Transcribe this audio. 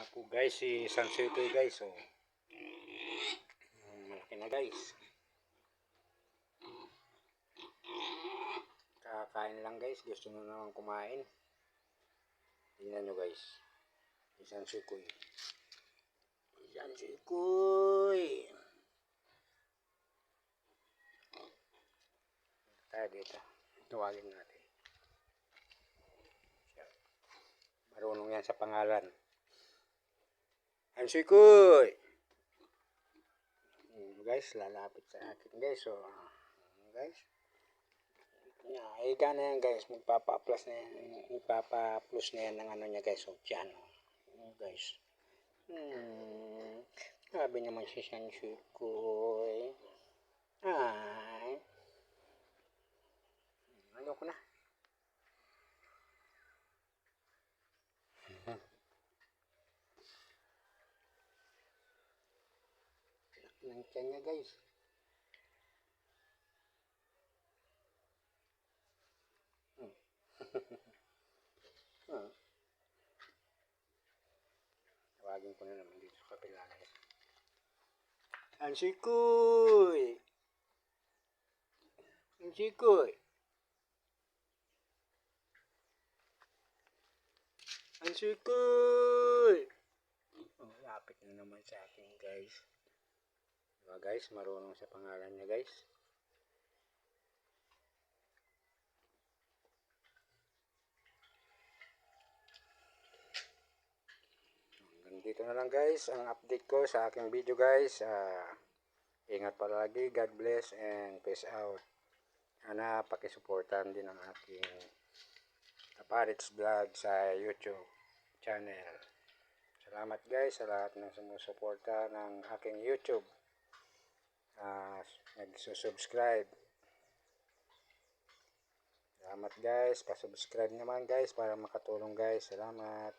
nga po guys, si Sansuito guys. Oh. Mm, Malaki na guys. Kakain lang guys. Gusto na naman kumain. Tingnan nyo guys. Si Sansuikoy. Si Sansuikoy. Tayo dito. Tawagin natin. Marunong yan sa pangalan. Sansuikoy. Hmm, guys, lalapit sa akin guys. So, guys. Yeah, ika na yan guys. Magpapa-plus na yan. Magpapa-plus na yan ng ano niya guys. So, tiyan. Oh, guys. Hmm. Sabi naman si Sansuikoy. Ay. Ayoko na. Ng tiyan niya guys. Hmm. ah. Tawagin ko na naman dito sa kapila guys. Ansikoy! Ansikoy! Ansikoy! Oh, lapit na naman sa akin guys. Diba guys, marunong sa pangalan niya guys. Hanggang dito na lang guys ang update ko sa aking video guys. Ah, ingat palagi, God bless and peace out. Sana pakisuportan din ang aking Kaparits Vlog sa YouTube channel. Salamat guys sa lahat ng sumusuporta ng aking YouTube uh, nagsusubscribe. Salamat guys, pa-subscribe naman guys para makatulong guys. Salamat.